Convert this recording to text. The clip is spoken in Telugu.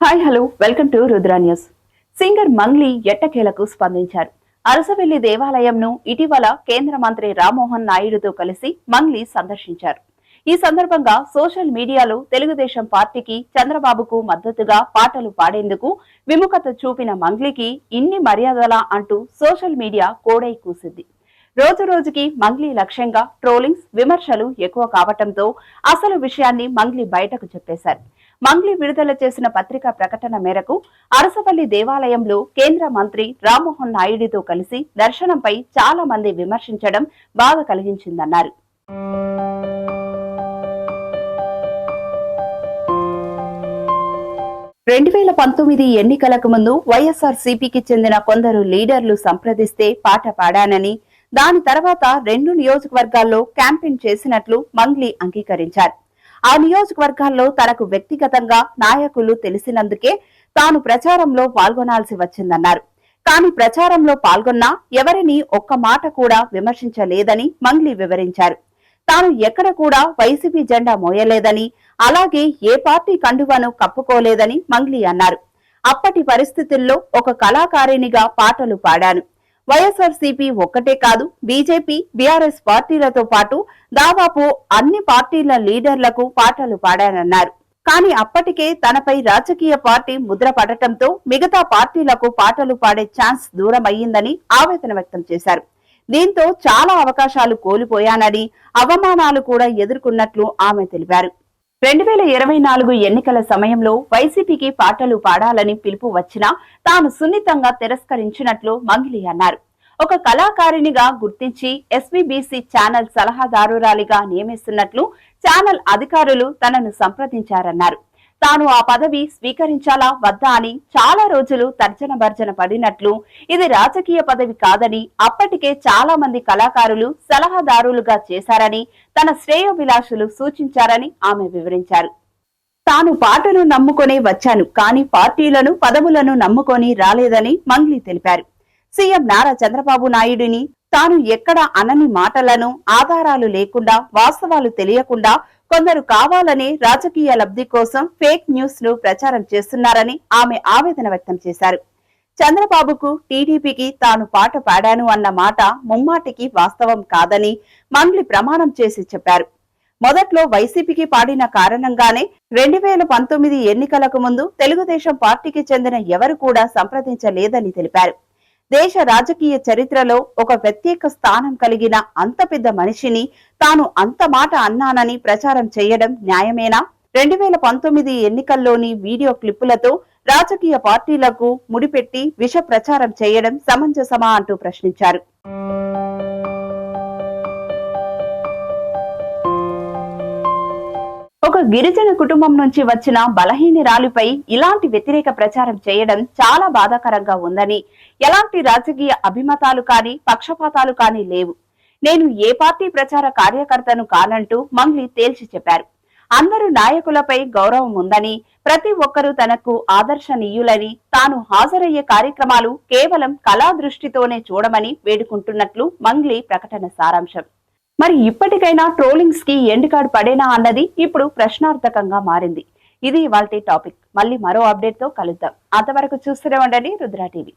Hi hello. Welcome to Rudra News. Singer Mangli ఎట్టకేలకు స్పందించారు. అరసవెల్లి దేవాలయంను ఇటీవల కేంద్ర మంత్రి రామ్మోహన్ నాయుడుతో కలిసి మంగ్లీ సందర్శించారు. ఈ సందర్భంగా సోషల్ మీడియాలో తెలుగుదేశం పార్టీకి చంద్రబాబుకు మద్దతుగా పాటలు పాడేందుకు విముఖత చూపిన మంగ్లీకి ఇన్ని మర్యాదలా అంటూ సోషల్ మీడియా కోడై కూసింది. రోజు రోజుకి మంగ్లీ లక్ష్యంగా ట్రోలింగ్స్ విమర్శలు ఎక్కువ కావటంతో అసలు విషయాన్ని మంగ్లీ బయటకు చెప్పేశారు. మంగ్లీ విడుదల చేసిన పత్రికా ప్రకటన మేరకు అరసపల్లి దేవాలయంలో కేంద్ర మంత్రి రామ్మోహన్ నాయుడితో కలిసి దర్శనంపై చాలా మంది విమర్శించడం బాధ కలిగించిందన్నారు. రెండు వేల పంతొమ్మిది ఎన్నికలకు ముందు వైఎస్ఆర్ సిపికి చెందిన కొందరు లీడర్లు సంప్రదిస్తే పాట పాడానని దాని తర్వాత రెండు నియోజకవర్గాల్లో క్యాంపెయిన్ చేసినట్లు మంగ్లీ అంగీకరించారు. ఆ నియోజకవర్గాల్లో తనకు వ్యక్తిగతంగా నాయకులు తెలిసినందుకే తాను ప్రచారంలో పాల్గొనాల్సి వచ్చిందన్నారు. కానీ ప్రచారంలో పాల్గొన్నా ఎవరిని ఒక్క మాట కూడా విమర్శించలేదని మంగ్లీ వివరించారు. తాను ఎక్కడ కూడా వైసీపీ జెండా మోయలేదని అలాగే ఏ పార్టీ కండువాను కప్పుకోలేదని మంగ్లీ అన్నారు. అప్పటి పరిస్థితుల్లో ఒక కళాకారిణిగా పాటలు పాడాను. వైఎస్ఆర్ సిపి ఒక్కటే కాదు బీజేపీ బీఆర్ఎస్ పార్టీలతో పాటు దాదాపు అన్ని పార్టీల లీడర్లకు పాటలు పాడానన్నారు. కానీ అప్పటికే తనపై రాజకీయ పార్టీ ముద్ర పడటంతో మిగతా పార్టీలకు పాటలు పాడే ఛాన్స్ దూరం అయ్యిందని ఆవేదన వ్యక్తం చేశారు. దీంతో చాలా అవకాశాలు కోల్పోయానని అవమానాలు కూడా ఎదుర్కొన్నట్లు ఆమె తెలిపారు. రెండు వేల ఇరవై నాలుగు ఎన్నికల సమయంలో వైసీపీకి పాటలు పాడాలని పిలుపు వచ్చినా తాను సున్నితంగా తిరస్కరించినట్లు మంగిలి అన్నారు. ఒక కళాకారిణిగా గుర్తించి ఎస్వీబీసీ ఛానల్ సలహాదారురాలిగా నియమిస్తున్నట్లు ఛానల్ అధికారులు తనను సంప్రదించారన్నారు. తాను ఆ పదవి స్వీకరించాలా వద్దా అని చాలా రోజులు తర్జన భర్జన పడినట్లు. ఇది రాజకీయ పదవి కాదని అప్పటికే చాలా మంది కళాకారులు సలహాదారులుగా చేశారని తన శ్రేయోభిలాషులు సూచించారని ఆమె వివరించారు. తాను పాటను నమ్ముకునే వచ్చాను కానీ పార్టీలను పదవులను నమ్ముకొని రాలేదని మంగ్లీ తెలిపారు. సీఎం నారా చంద్రబాబు నాయుడిని తాను ఎక్కడ అనని మాటలను ఆధారాలు లేకుండా వాస్తవాలు తెలియకుండా కొందరు కావాలని రాజకీయ లబ్ధి కోసం ఫేక్ న్యూస్ను ప్రచారం చేస్తున్నారని ఆమె ఆవేదన వ్యక్తం చేశారు. చంద్రబాబుకు టీడీపీకి తాను పాట పాడాను అన్న మాట ముమ్మాటికి వాస్తవం కాదని మంగ్లీ ప్రమాణం చేసి చెప్పారు. మొదట్లో వైసీపీకి పాడిన కారణంగానే రెండు వేల పంతొమ్మిది ఎన్నికలకు ముందు తెలుగుదేశం పార్టీకి చెందిన ఎవరు కూడా సంప్రదించలేదని తెలిపారు. దేశ రాజకీయ చరిత్రలో ఒక ప్రత్యేక స్థానం కలిగిన అంత పెద్ద మనిషిని తాను అంత మాట అన్నానని ప్రచారం చేయడం న్యాయమేనా? రెండు వేల పంతొమ్మిది ఎన్నికల్లోని వీడియో క్లిప్పులతో రాజకీయ పార్టీలకు ముడిపెట్టి విష ప్రచారం చేయడం సమంజసమా అంటూ ప్రశ్నించారు. ఒక గిరిజన కుటుంబం నుంచి వచ్చిన బలహీనరాలిపై ఇలాంటి వ్యతిరేక ప్రచారం చేయడం చాలా బాధాకరంగా ఉందని ఎలాంటి రాజకీయ అభిమతాలు కానీ పక్షపాతాలు కానీ లేవు. నేను ఏ పార్టీ ప్రచార కార్యకర్తను కానంటూ మంగ్లీ తేల్చి చెప్పారు. అందరూ నాయకులపై గౌరవం ఉందని ప్రతి ఒక్కరూ తనకు ఆదర్శనీయులని తాను హాజరయ్యే కార్యక్రమాలు కేవలం కళా దృష్టితోనే చూడమని వేడుకుంటున్నట్లు మంగ్లీ ప్రకటన సారాంశం. మరి ఇప్పటికైనా ట్రోలింగ్స్కి ఎండ్ కార్డ్ పడేనా అన్నది ఇప్పుడు ప్రశ్నార్థకంగా మారింది. ఇది ఇవాళ టాపిక్. మళ్ళీ మరో అప్డేట్తో కలుద్దాం. అంతవరకు చూస్తూనే ఉండండి రుద్రా టీవీ.